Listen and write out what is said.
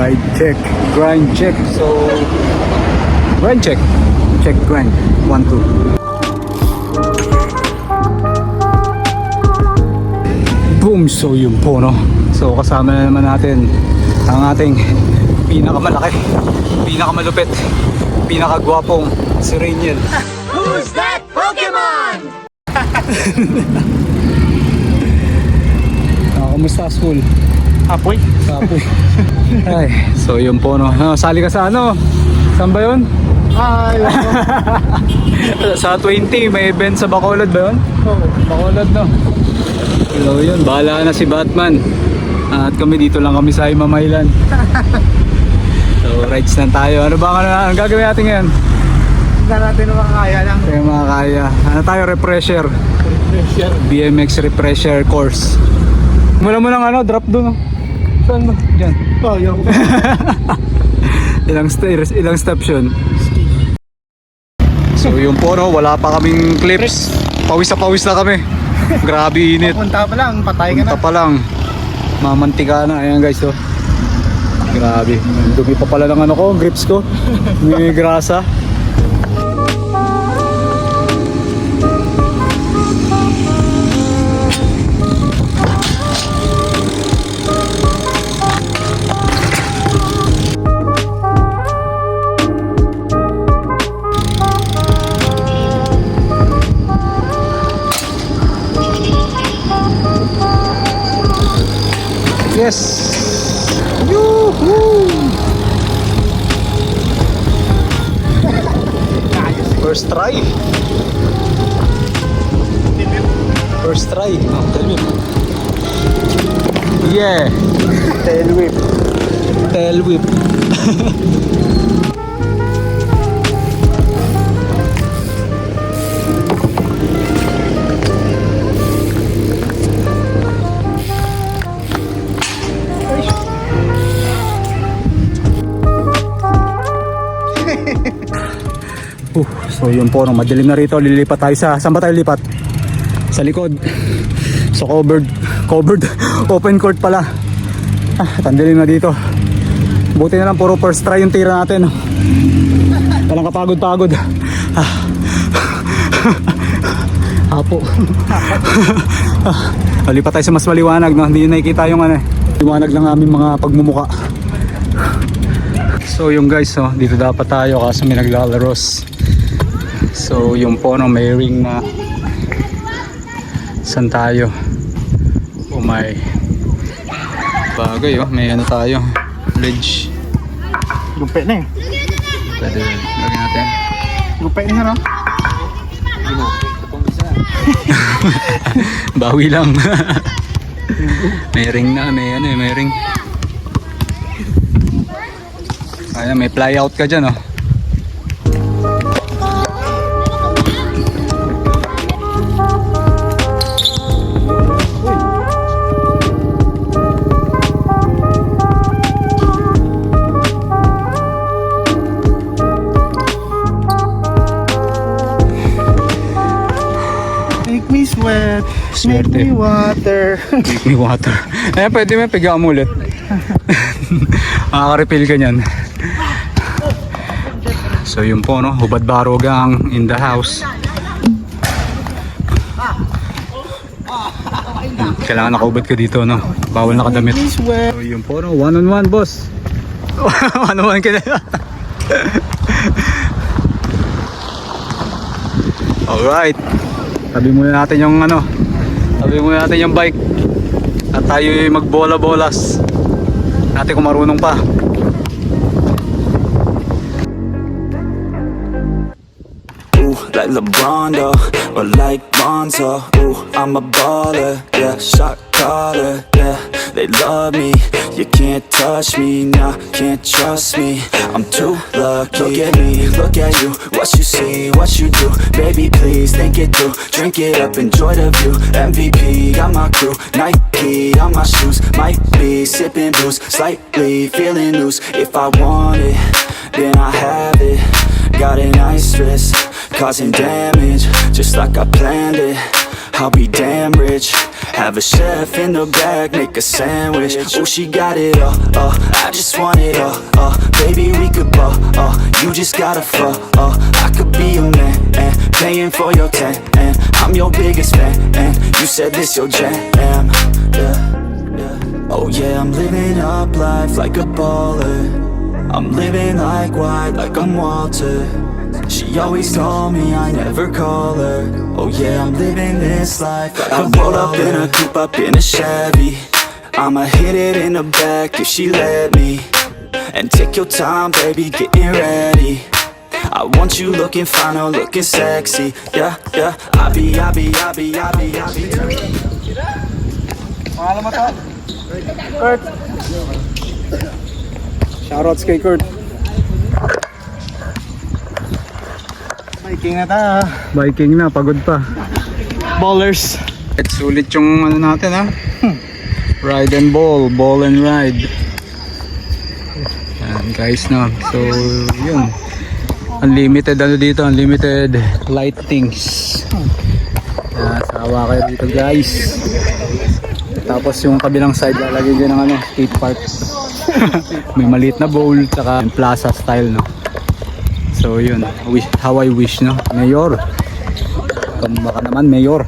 Ride check, grind check. So, grind check. Check grind. One, two. Boom! So yun po no. So kasama na naman natin ang ating pinakamalaki, pinakamalupit, pinakagwapong si Rainiel. Who's that Pokemon? Ah, kumusta school? Apoy. Kapoy. Ay, so yun po no. Ah, sali ka sa ano? Saan ba yun? Ay, sa 20, may event sa Bacolod ba yun? Oo, Bacolod no. So yun, bahala na si Batman. At kami dito lang kami sa Imamaylan. so rides na tayo. Ano ba ang, ang gagawin natin ngayon? na natin ang makakaya lang. Kaya mga kaya. Ano tayo, refresher. Pressure. BMX refresher course. Mula mo ng ano, drop doon. No? Saan ba? Diyan. Oh, yung Ilang stairs, ilang steps yun. So yung po no, wala pa kaming clips. Pawis na pawis na kami. Grabe init. punta pa lang, patay ka na. Punta pa lang. Mamantika na. Ayan guys oh. Grabe. Dumi pa pala ng ano ko, grips ko. May grasa. Yes! Yoo-hoo! First try. First try. Oh, tell me. Yeah. Tail whip. Tail whip. So yun po, no, madilim na rito. Lilipat tayo sa, saan ba tayo lipat? Sa likod. So covered, covered, open court pala. Ah, tandilim na dito. Buti na lang puro first try yung tira natin. Walang kapagod-pagod. Ah. Apo. ah, lipat tayo sa mas maliwanag, no? Hindi nakikita yung ano, eh, liwanag ng aming mga pagmumuka. So yung guys, oh, dito dapat tayo kasi may naglalaros. So yung po no, may ring na San tayo? Oh my Bagay oh, may ano tayo Ledge Lupe na eh. Pwede lagyan natin Lupe na no? Bawi lang May ring na, may ano eh, may ring Ayan, may fly out ka dyan oh Swerte. Make me water. Make me water. Eh, pwede mo, piga mo ulit. Makaka-refill ka niyan. So yun po no, hubad barogang in the house. Kailangan nakaubad ka dito no. Bawal nakadamit. So yun po no, one on one boss. one on one ka na. Alright. Tabi muna natin yung ano. Tabi muna natin yung bike. At tayo magbola-bolas. Natin kung marunong pa. Like LeBron though, or like Lonzo. Ooh, I'm a baller, yeah, shot caller, yeah. They love me, you can't touch me, nah, can't trust me. I'm too lucky. Look at me, look at you, what you see, what you do. Baby, please think it through. Drink it up, enjoy the view. MVP, got my crew, Nike on my shoes. Might be sipping booze, slightly feeling loose. If I want it, then I have it. Got an ice wrist, causing damage, just like I planned it. I'll be damn rich Have a chef in the back, make a sandwich. Oh, she got it all, uh, I just want it all, uh, baby, we could ball, uh, you just gotta fall, uh, I could be a man, and paying for your tan, and I'm your biggest fan, and you said this your jam, yeah, yeah. Oh yeah, I'm living up life like a baller. I'm living like white, like I'm Walter. She always told me I never call her. Oh yeah, I'm living this life I roll up in a coupe, up in a Chevy. I'ma hit it in the back if she let me. And take your time, baby, getting ready. I want you looking fine or looking sexy. Yeah, yeah. I be, I be, I be, I be, I be. Pangalan mo to? Kurt. Shoutouts kay Kurt. Biking na ta. Biking na, pagod pa. Ballers. At sulit yung ano natin ha. Ride and ball, ball and ride. Yan guys no. So yun. Unlimited ano dito, unlimited lightings. Yan, sawa kayo dito guys. Tapos yung kabilang side lalagay din ng ano, skate park. May maliit na bowl tsaka plaza style no. So yun, wish, how I wish no. Mayor. Kung naman mayor.